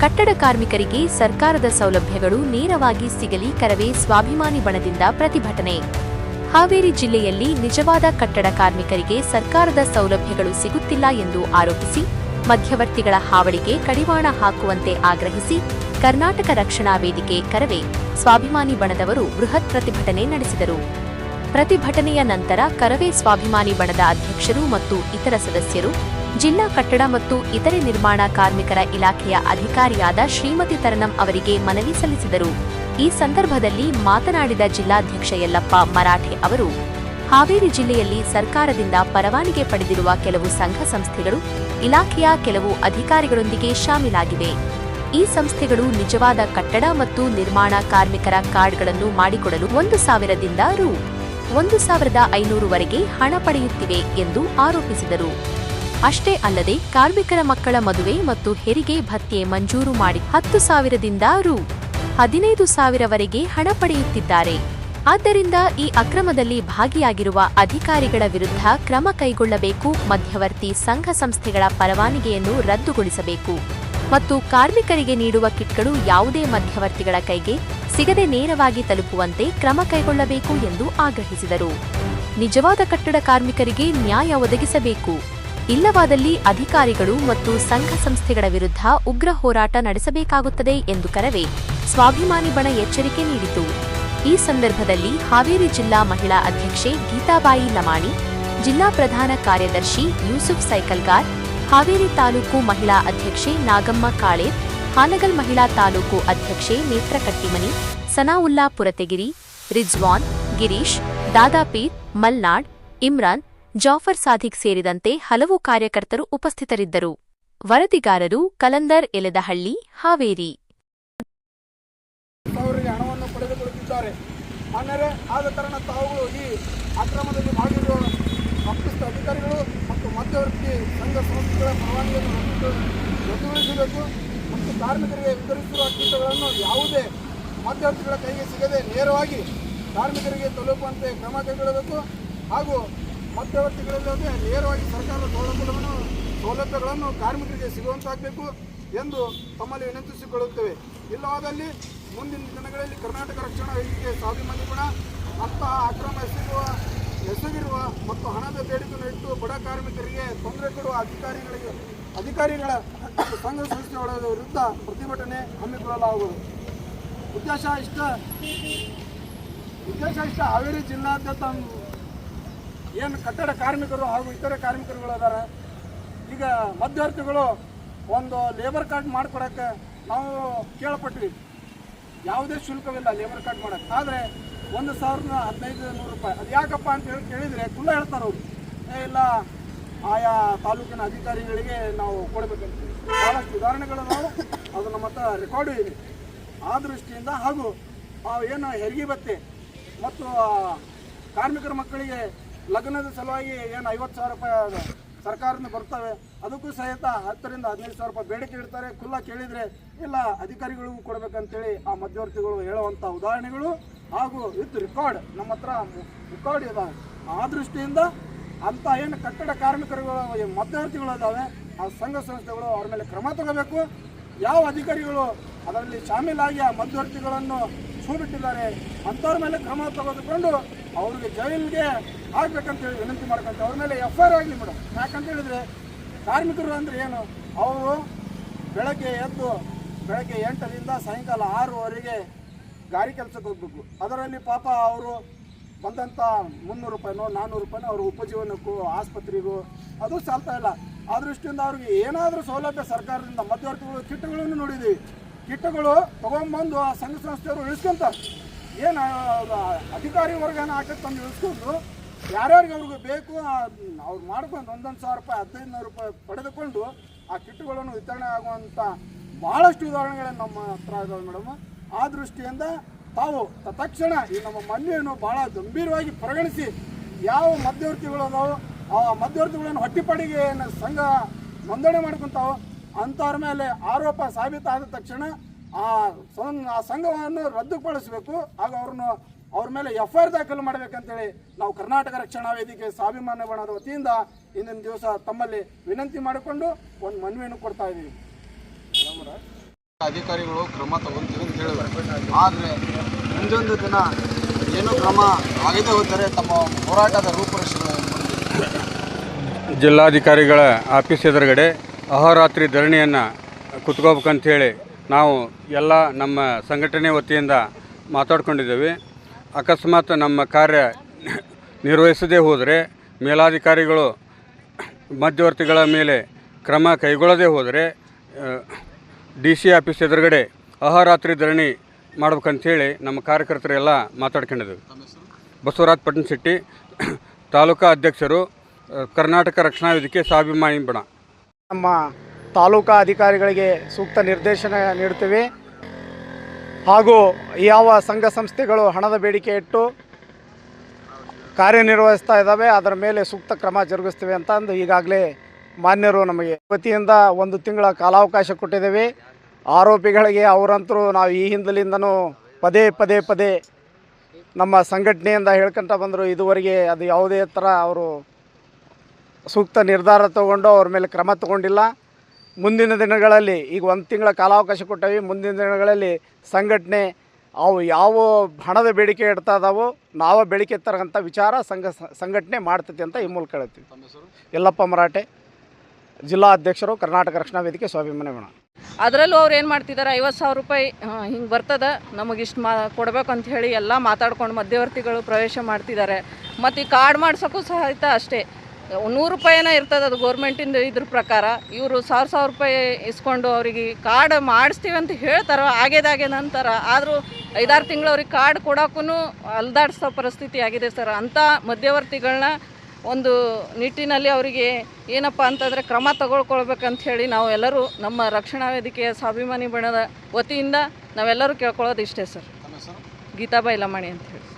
ಕಟ್ಟಡ ಕಾರ್ಮಿಕರಿಗೆ ಸರ್ಕಾರದ ಸೌಲಭ್ಯಗಳು ನೇರವಾಗಿ ಸಿಗಲಿ ಕರವೇ ಸ್ವಾಭಿಮಾನಿ ಬಣದಿಂದ ಪ್ರತಿಭಟನೆ. ಹಾವೇರಿ ಜಿಲ್ಲೆಯಲ್ಲಿ ನಿಜವಾದ ಕಟ್ಟಡ ಕಾರ್ಮಿಕರಿಗೆ ಸರ್ಕಾರದ ಸೌಲಭ್ಯಗಳು ಸಿಗುತ್ತಿಲ್ಲ ಎಂದು ಆರೋಪಿಸಿ, ಮಧ್ಯವರ್ತಿಗಳ ಹಾವಳಿಗೆ ಕಡಿವಾಣ ಹಾಕುವಂತೆ ಆಗ್ರಹಿಸಿ, ಕರ್ನಾಟಕ ರಕ್ಷಣಾ ವೇದಿಕೆ ಕರವೇ ಸ್ವಾಭಿಮಾನಿ ಬಣದವರು ಬೃಹತ್ ಪ್ರತಿಭಟನೆ ನಡೆಸಿದರು. ಪ್ರತಿಭಟನೆಯ ನಂತರ ಕರವೇ ಸ್ವಾಭಿಮಾನಿ ಬಣದ ಅಧ್ಯಕ್ಷರು ಮತ್ತು ಇತರ ಸದಸ್ಯರು, ಜಿಲ್ಲಾ ಕಟ್ಟಡ ಮತ್ತು ಇತರೆ ನಿರ್ಮಾಣ ಕಾರ್ಮಿಕರ ಇಲಾಖೆಯ ಅಧಿಕಾರಿಯಾದ ಶ್ರೀಮತಿ ತರನಂ ಅವರಿಗೆ ಮನವಿ ಸಲ್ಲಿಸಿದರು. ಈ ಸಂದರ್ಭದಲ್ಲಿ ಮಾತನಾಡಿದ ಜಿಲ್ಲಾಧ್ಯಕ್ಷ ಯಲ್ಲಪ್ಪ ಮರಾಠೆ ಅವರು, ಹಾವೇರಿ ಜಿಲ್ಲೆಯಲ್ಲಿ ಸರ್ಕಾರದಿಂದ ಪರವಾನಿಗೆ ಪಡೆದಿರುವ ಕೆಲವು ಸಂಘ ಸಂಸ್ಥೆಗಳು ಇಲಾಖೆಯ ಕೆಲವು ಅಧಿಕಾರಿಗಳೊಂದಿಗೆ ಶಾಮೀಲಾಗಿವೆ. ಈ ಸಂಸ್ಥೆಗಳು ನಿಜವಾದ ಕಟ್ಟಡ ಮತ್ತು ನಿರ್ಮಾಣ ಕಾರ್ಮಿಕರ ಕಾರ್ಡ್ಗಳನ್ನು ಮಾಡಿಕೊಡಲು ಒಂದು ಸಾವಿರದಿಂದ ರು. ಒಂದು ಸಾವಿರದ ಐನೂರುವರೆಗೆ ಹಣ ಪಡೆಯುತ್ತಿವೆ ಎಂದು ಆರೋಪಿಸಿದರು. ಅಷ್ಟೇ ಅಲ್ಲದೆ ಕಾರ್ಮಿಕರ ಮಕ್ಕಳ ಮದುವೆ ಮತ್ತು ಹೆರಿಗೆ ಭತ್ಯೆ ಮಂಜೂರು ಮಾಡಿ ಹತ್ತು ಸಾವಿರದಿಂದ ರು. ಹದಿನೈದು ಸಾವಿರವರೆಗೆ ಹಣ ಪಡೆಯುತ್ತಿದ್ದಾರೆ. ಆದ್ದರಿಂದ ಈ ಅಕ್ರಮದಲ್ಲಿ ಭಾಗಿಯಾಗಿರುವ ಅಧಿಕಾರಿಗಳ ವಿರುದ್ಧ ಕ್ರಮ ಕೈಗೊಳ್ಳಬೇಕು, ಮಧ್ಯವರ್ತಿ ಸಂಘ ಸಂಸ್ಥೆಗಳ ಪರವಾನಗಿಯನ್ನು ರದ್ದುಗೊಳಿಸಬೇಕು. ಮತ್ತು ಕಾರ್ಮಿಕರಿಗೆ ನೀಡುವ ಕಿಟ್ಗಳು ಯಾವುದೇ ಮಧ್ಯವರ್ತಿಗಳ ಕೈಗೆ ಸಿಗದೆ ನೇರವಾಗಿ ತಲುಪುವಂತೆ ಕ್ರಮ ಕೈಗೊಳ್ಳಬೇಕು ಎಂದು ಆಗ್ರಹಿಸಿದರು. ನಿಜವಾದ ಕಟ್ಟಡ ಕಾರ್ಮಿಕರಿಗೆ ನ್ಯಾಯ ಒದಗಿಸಬೇಕು. ಇಲ್ಲವಾದಲ್ಲಿ ಅಧಿಕಾರಿಗಳು ಮತ್ತು ಸಂಘ ಸಂಸ್ಥೆಗಳ ವಿರುದ್ಧ ಉಗ್ರ ಹೋರಾಟ ನಡೆಸಬೇಕಾಗುತ್ತದೆ ಎಂದು ಕರವೇ ಸ್ವಾಭಿಮಾನಿ ಬಣ ಎಚ್ಚರಿಕೆ ನೀಡಿತು. ಈ ಸಂದರ್ಭದಲ್ಲಿ ಹಾವೇರಿ ಜಿಲ್ಲಾ ಮಹಿಳಾ ಅಧ್ಯಕ್ಷೆ ಗೀತಾಬಾಯಿ ಲಮಾಣಿ, ಜಿಲ್ಲಾ ಪ್ರಧಾನ ಕಾರ್ಯದರ್ಶಿ ಯೂಸುಫ್ ಸೈಕಲ್ಗಾರ್ ಹಾವೇರಿ ತಾಲೂಕು ಮಹಿಳಾ ಅಧ್ಯಕ್ಷೆ ನಾಗಮ್ಮ ಕಾಳೇರ್ ಹಾನಗಲ್ ಮಹಿಳಾ ತಾಲೂಕು ಅಧ್ಯಕ್ಷೆ ನೇತ್ರಕಟ್ಟಿಮನಿ, ಸನಾವುಲ್ಲಾ ಪುರತೆಗಿರಿ, ರಿಜ್ವಾನ್, ಗಿರೀಶ್, ದಾದಾಪೀರ್, ಮಲ್ನಾಡ್, ಇಮ್ರಾನ್, ಜಾಫರ್ ಸಾಧಿಕ್ ಸೇರಿದಂತೆ ಹಲವು ಕಾರ್ಯಕರ್ತರು ಉಪಸ್ಥಿತರಿದ್ದರು. ವರದಿಗಾರರು ಕಲಂದರ್ ಎಲೆದಹಳ್ಳಿ, ಹಾವೇರಿ. ಆದ ಕಾರಣ ತಾವುಗಳು ಈ ಅಕ್ರಮದಲ್ಲಿ ಭಾಗಿರುವ ತಪ್ಪಿಸಿದ ಅಧಿಕಾರಿಗಳು ಮತ್ತು ಮಧ್ಯವರ್ತಿ ಸಂಘ ಸಂಸ್ಥೆಗಳ ಪರವಾನಗಿಯನ್ನು ರದ್ದು- ರದ್ದುಗೊಳಿಸಬೇಕು ಮತ್ತು ಕಾರ್ಮಿಕರಿಗೆ ವಿತರಿಸಿರುವ ಕೀಟಗಳನ್ನು ಯಾವುದೇ ಮಧ್ಯವರ್ತಿಗಳ ಕೈಗೆ ಸಿಗದೆ ನೇರವಾಗಿ ಕಾರ್ಮಿಕರಿಗೆ ತಲುಪುವಂತೆ ಕ್ರಮ ಕೈಗೊಳ್ಳಬೇಕು. ಹಾಗೂ ಮಧ್ಯವರ್ತಿಗಳಿಲ್ಲದೆ ನೇರವಾಗಿ ಸರ್ಕಾರದ ಸೌಲಭ್ಯಗಳನ್ನು ಸೌಲಭ್ಯಗಳನ್ನು ಕಾರ್ಮಿಕರಿಗೆ ಸಿಗುವಂತಾಗಬೇಕು ಎಂದು ತಮ್ಮಲ್ಲಿ ವಿನಂತಿಸಿಕೊಳ್ಳುತ್ತೇವೆ. ಇಲ್ಲವಾದಲ್ಲಿ ಮುಂದಿನ ದಿನಗಳಲ್ಲಿ ಕರ್ನಾಟಕ ರಕ್ಷಣಾ ವೇದಿಕೆ ಸ್ವಾಭಿಮಾನಿ ಗುಣ ಅಂತಹ ಅಕ್ರಮ ಎಸಗುವ ಎಸಗಿರುವ ಮತ್ತು ಹಣದ ಬೇಡಿಕೆಯನ್ನು ಇಟ್ಟು ಬಡ ಕಾರ್ಮಿಕರಿಗೆ ತೊಂದರೆ ಕೊಡುವ ಅಧಿಕಾರಿಗಳಿಗೆ ಅಧಿಕಾರಿಗಳ ಸಂಘ ಸಂಸ್ಥೆಗಳ ವಿರುದ್ಧ ಪ್ರತಿಭಟನೆ ಹಮ್ಮಿಕೊಳ್ಳಲಾಗುವುದು. ಉದ್ದೇಶ ಇಷ್ಟ. ಉದ್ದೇಶ ಇಷ್ಟ. ಹಾವೇರಿ ಜಿಲ್ಲಾದ್ಯಂತ ಏನು ಕಟ್ಟಡ ಕಾರ್ಮಿಕರು ಹಾಗೂ ಇತರೆ ಕಾರ್ಮಿಕರುಗಳು ಅದಾರ. ಈಗ ಮಧ್ಯವರ್ತಿಗಳು ಒಂದು ಲೇಬರ್ ಕಾರ್ಡ್ ಮಾಡಿಕೊಡೋಕ್ಕೆ ನಾವು ಕೇಳಪಟ್ವಿ. ಯಾವುದೇ ಶುಲ್ಕವಿಲ್ಲ ಲೇಬರ್ ಕಾರ್ಡ್ ಮಾಡೋಕ್ಕೆ. ಆದರೆ ಒಂದು ಸಾವಿರದ ಹದಿನೈದು ನೂರು ರೂಪಾಯಿ. ಅದು ಯಾಕಪ್ಪ ಅಂತ ಹೇಳಿ ಕೇಳಿದರೆ ಕುಲ್ಲ ಹೇಳ್ತಾರೆ ಅವರು. ಇಲ್ಲ, ಆಯಾ ತಾಲೂಕಿನ ಅಧಿಕಾರಿಗಳಿಗೆ ನಾವು ಕೊಡಬೇಕಂತ ಭಾಳಷ್ಟು ಉದಾಹರಣೆಗಳು ನಾವು ಅದು ನಮ್ಮ ಹತ್ರ ರೆಕಾರ್ಡು ಇದೆ. ಆ ದೃಷ್ಟಿಯಿಂದ ಹಾಗೂ ಏನು ಹೆರಿಗೆ ಬತ್ತೆ ಮತ್ತು ಕಾರ್ಮಿಕರ ಮಕ್ಕಳಿಗೆ ಲಗ್ನದ ಸಲುವಾಗಿ ಏನು ಐವತ್ತು ಸಾವಿರ ರೂಪಾಯಿ ಸರ್ಕಾರದಿಂದ ಬರ್ತವೆ, ಅದಕ್ಕೂ ಸಹಿತ ಹತ್ತರಿಂದ ಹದಿನೈದು ಸಾವಿರ ರೂಪಾಯಿ ಬೇಡಿಕೆ ಇಡ್ತಾರೆ. ಕುಲ್ಲ ಕೇಳಿದರೆ, ಇಲ್ಲ, ಅಧಿಕಾರಿಗಳಿಗೂ ಕೊಡಬೇಕಂತೇಳಿ ಆ ಮಧ್ಯವರ್ತಿಗಳು ಹೇಳುವಂಥ ಉದಾಹರಣೆಗಳು. ಹಾಗೂ ವಿತ್ ರೆಕಾರ್ಡ್, ನಮ್ಮ ಹತ್ರ ರೆಕಾರ್ಡ್ ಇದಾವೆ. ಆ ದೃಷ್ಟಿಯಿಂದ ಅಂಥ ಏನು ಕಟ್ಟಡ ಕಾರ್ಮಿಕರುಗಳು, ಈ ಮಧ್ಯವರ್ತಿಗಳು ಇದ್ದಾವೆ ಆ ಸಂಘ ಸಂಸ್ಥೆಗಳು ಅವ್ರ ಮೇಲೆ ಕ್ರಮ ತಗೋಬೇಕು. ಯಾವ ಅಧಿಕಾರಿಗಳು ಅದರಲ್ಲಿ ಶಾಮೀಲಾಗಿ ಆ ಮಧ್ಯವರ್ತಿಗಳನ್ನು ಛೂ ಬಿಟ್ಟಿದ್ದಾರೆ ಅಂಥವ್ರ ಮೇಲೆ ಕ್ರಮ ತೆಗೆದುಕೊಂಡು ಅವ್ರಿಗೆ ಜೈಲಿಗೆ ಆಗ್ಬೇಕಂತೇಳಿ ವಿನಂತಿ ಮಾಡ್ಕೊಂತ ಅವ್ರ ಮೇಲೆ ಎಫ್ ಐ ಆರ್ ಆಗಲಿ ಮೇಡಮ್ ಯಾಕಂತ ಹೇಳಿದ್ರೆ ಕಾರ್ಮಿಕರು ಅಂದರೆ ಏನು? ಅವರು ಬೆಳಗ್ಗೆ ಎದ್ದು ಬೆಳಗ್ಗೆ ಎಂಟರಿಂದ ಸಾಯಂಕಾಲ ಆರೂವರೆಗೆ ಗಾರಿ ಕೆಲಸಕ್ಕೆ ಹೋಗ್ಬೇಕು. ಅದರಲ್ಲಿ ಪಾಪ ಅವರು ಬಂದಂಥ ಮುನ್ನೂರು ರೂಪಾಯಿನೋ ನಾನ್ನೂರು ರೂಪಾಯಿನೋ ಅವ್ರ ಉಪಜೀವನಕ್ಕೂ, ಆಸ್ಪತ್ರೆಗೂ ಅದು ಸಾಲ್ತಾ ಇಲ್ಲ. ಆ ದೃಷ್ಟಿಯಿಂದ ಅವ್ರಿಗೆ ಏನಾದರೂ ಸೌಲಭ್ಯ ಸರ್ಕಾರದಿಂದ, ಮಧ್ಯವರ್ತಿಗಳು ಕಿಟ್ಟುಗಳನ್ನು ನೋಡಿದ್ದೀವಿ. ಕಿಟ್ಟುಗಳು ತೊಗೊಂಬಂದು ಆ ಸಂಘ ಸಂಸ್ಥೆಯವರು ಇಳಿಸ್ಕೊಂತಾರೆ. ಏನು ಅಧಿಕಾರಿ ವರ್ಗನ ಹಾಕಕ್ಕೆ ತಂದು ಇಳಿಸ್ಕೊಂಡು ಯಾರ್ಯಾರಿಗೆ ಅವ್ರಿಗೆ ಬೇಕು ಅವ್ರು ಮಾಡ್ಕೊಂಡು ಒಂದೊಂದು ಸಾವಿರ ರೂಪಾಯಿ ಹದಿನೈದು ನೂರು ರೂಪಾಯಿ ಪಡೆದುಕೊಂಡು ಆ ಕಿಟ್ಟುಗಳನ್ನು ವಿತರಣೆ ಆಗುವಂಥ ಭಾಳಷ್ಟು ಉದಾಹರಣೆಗಳೇ ನಮ್ಮ ಹತ್ರ ಇದಾವೆ ಮೇಡಮ್. ಆ ದೃಷ್ಟಿಯಿಂದ ತಾವು ತಕ್ಷಣ ಈ ನಮ್ಮ ಮನವಿಯನ್ನು ಭಾಳ ಗಂಭೀರವಾಗಿ ಪರಿಗಣಿಸಿ ಯಾವ ಮಧ್ಯವರ್ತಿಗಳು ಆ ಮಧ್ಯವರ್ತಿಗಳನ್ನು ಹೊಟ್ಟಿಪಡಿಗೆ ಸಂಘ ನೋಂದಣಿ ಮಾಡ್ಕೊಂತಾವೋ ಅಂಥವ್ರ ಮೇಲೆ ಆರೋಪ ಸಾಬೀತಾದ ತಕ್ಷಣ ಆ ಆ ಸಂಘವನ್ನು ರದ್ದುಪಡಿಸಬೇಕು ಹಾಗೂ ಅವ್ರನ್ನು ಅವ್ರ ಮೇಲೆ ಎಫ್ ಐ ಆರ್ ದಾಖಲು ಮಾಡಬೇಕಂತೇಳಿ ನಾವು ಕರ್ನಾಟಕ ರಕ್ಷಣಾ ವೇದಿಕೆ ಸ್ವಾಭಿಮಾನ ಬಣದ ವತಿಯಿಂದ ಇಂದಿನ ದಿವಸ ತಮ್ಮಲ್ಲಿ ವಿನಂತಿ ಮಾಡಿಕೊಂಡು ಒಂದು ಮನವಿಯನ್ನು ಕೊಡ್ತಾ ಇದ್ದೀವಿ. ಅಧಿಕಾರಿಗಳು ಕ್ರಮ ತಗೊಂತೀವಿ ಅಂತ ಹೇಳಿದ್ರು ಆದರೆ ಮುಂದೊಂದು ದಿನ ಏನು ಕ್ರಮ ಆಗದೆ ಹೋದರೆ ತಮ್ಮ ಹೋರಾಟದ ರೂಪುರೇಷೆಗಳು ಜಿಲ್ಲಾಧಿಕಾರಿಗಳ ಆಫೀಸ್ ಎದುರುಗಡೆ ಅಹೋರಾತ್ರಿ ಧರಣಿಯನ್ನು ಕುತ್ಕೋಬೇಕಂಥೇಳಿ ನಾವು ಎಲ್ಲ ನಮ್ಮ ಸಂಘಟನೆ ವತಿಯಿಂದ ಮಾತಾಡ್ಕೊಂಡಿದ್ದೇವೆ. ಅಕಸ್ಮಾತ್ ನಮ್ಮ ಕಾರ್ಯ ನಿರ್ವಹಿಸದೇ ಹೋದರೆ, ಮೇಲಾಧಿಕಾರಿಗಳು ಮಧ್ಯವರ್ತಿಗಳ ಮೇಲೆ ಕ್ರಮ ಕೈಗೊಳ್ಳದೇ ಹೋದರೆ ಡಿ ಸಿ ಆಫೀಸ್ ಎದುರುಗಡೆ ಅಹರಾತ್ರಿ ಧರಣಿ ಮಾಡ್ಬೇಕಂತೇಳಿ ನಮ್ಮ ಕಾರ್ಯಕರ್ತರೆಲ್ಲ ಮಾತಾಡ್ಕೊಂಡಿದ್ವಿ. ಬಸವರಾಜ್ ಪಟ್ಟಣ ಶೆಟ್ಟಿ ತಾಲೂಕಾ ಅಧ್ಯಕ್ಷರು ಕರ್ನಾಟಕ ರಕ್ಷಣಾ ವೇದಿಕೆ ಸ್ವಾಭಿಮಾನಿ ಬಣ. ನಮ್ಮ ತಾಲೂಕಾ ಅಧಿಕಾರಿಗಳಿಗೆ ಸೂಕ್ತ ನಿರ್ದೇಶನ ನೀಡ್ತೀವಿ. ಹಾಗೂ ಯಾವ ಸಂಘ ಸಂಸ್ಥೆಗಳು ಹಣದ ಬೇಡಿಕೆ ಇಟ್ಟು ಕಾರ್ಯನಿರ್ವಹಿಸ್ತಾ ಇದ್ದಾವೆ, ಅದರ ಮೇಲೆ ಸೂಕ್ತ ಕ್ರಮ ಜರುಗಿಸ್ತೀವಿ ಅಂತ ಅಂದು ಈಗಾಗಲೇ ಮಾನ್ಯರು ನಮಗೆ ವತಿಯಿಂದ ಒಂದು ತಿಂಗಳ ಕಾಲಾವಕಾಶ ಕೊಟ್ಟಿದ್ದೇವೆ. ಆರೋಪಿಗಳಿಗೆ ಅವರಂತರೂ ನಾವು ಈ ಹಿಂದಲಿಂದನೂ ಪದೇ ಪದೇ ಪದೇ ನಮ್ಮ ಸಂಘಟನೆಯಿಂದ ಹೇಳ್ಕೊಂತ ಬಂದರು. ಇದುವರೆಗೆ ಅದು ಯಾವುದೇ ಥರ ಅವರು ಸೂಕ್ತ ನಿರ್ಧಾರ ತಗೊಂಡು ಅವ್ರ ಮೇಲೆ ಕ್ರಮ ತಗೊಂಡಿಲ್ಲ. ಮುಂದಿನ ದಿನಗಳಲ್ಲಿ ಈಗ ಒಂದು ತಿಂಗಳ ಕಾಲಾವಕಾಶ ಕೊಟ್ಟವಿ. ಮುಂದಿನ ದಿನಗಳಲ್ಲಿ ಸಂಘಟನೆ ಅವು ಯಾವ ಹಣದ ಬೇಡಿಕೆ ಇಡ್ತಾ ಇದಾವೋ ನಾವು ಬೇಡಿಕೆ ತರಗಂಥ ವಿಚಾರ ಸಂಘ ಸಂಘಟನೆ ಮಾಡ್ತೈತಿ ಅಂತ ಈ ಮೂಲಕ ಹೇಳ್ತೀವಿ. ಯಲ್ಲಪ್ಪ ಮರಾಠೆ. ಜಿಲ್ಲಾ ಅಧ್ಯಕ್ಷರು ಕರ್ನಾಟಕ ರಕ್ಷಣಾ ವೇದಿಕೆ ಸ್ವಾಭಿಮಾನಿ ಅದರಲ್ಲೂ ಅವ್ರು ಏನು ಮಾಡ್ತಿದ್ದಾರೆ ಐವತ್ತು ಸಾವಿರ ರೂಪಾಯಿ ಹಿಂಗೆ ಬರ್ತದೆ, ನಮಗೆ ಇಷ್ಟು ಮಾ, ಕೊಡಬೇಕು ಅಂತ ಹೇಳಿ ಎಲ್ಲ ಮಾತಾಡ್ಕೊಂಡು ಮಧ್ಯವರ್ತಿಗಳು ಪ್ರವೇಶ ಮಾಡ್ತಿದ್ದಾರೆ ಮತ್ತು ಈ ಕಾರ್ಡ್ ಮಾಡ್ಸೋಕ್ಕೂ ಸಹಿತ ಅಷ್ಟೇ, ನೂರು ರೂಪಾಯಿನ ಇರ್ತದೆ ಅದು ಗೌರ್ಮೆಂಟಿಂದ ಇದ್ರ ಪ್ರಕಾರ, ಇವರು ಸಾವಿರ ಸಾವಿರ ರೂಪಾಯಿ ಇಸ್ಕೊಂಡು ಅವರಿಗೆ ಕಾರ್ಡ್ ಮಾಡಿಸ್ತೀವಿ ಅಂತ ಹೇಳ್ತಾರೆ ಆಗ್ಯದಾಗೆ ನಂತರ ಆದರೂ ಐದಾರು ತಿಂಗಳು ಅವ್ರಿಗೆ ಕಾರ್ಡ್ ಕೊಡೋಕ್ಕೂ ಅಲ್ದಾಡಿಸೋ ಪರಿಸ್ಥಿತಿ ಆಗಿದೆ ಸರ್. ಅಂಥ ಮಧ್ಯವರ್ತಿಗಳನ್ನ ಒಂದು ನಿಟ್ಟಿನಲ್ಲಿ ಅವರಿಗೆ ಏನಪ್ಪ ಅಂತಂದರೆ ಕ್ರಮ ತಗೊಳ್ಕೊಳ್ಬೇಕಂತ ಹೇಳಿ ನಾವು ಎಲ್ಲರೂ ನಮ್ಮ ರಕ್ಷಣಾ ವೇದಿಕೆಯ ಸ್ವಾಭಿಮಾನಿ ಬಣದ ವತಿಯಿಂದ ನಾವೆಲ್ಲರೂ ಕೇಳ್ಕೊಳ್ಳೋದು ಇಷ್ಟೇ ಸರ್. ಗೀತಾಬಾಯಿ ಲಮಾಣಿ ಅಂತ ಹೇಳಿ.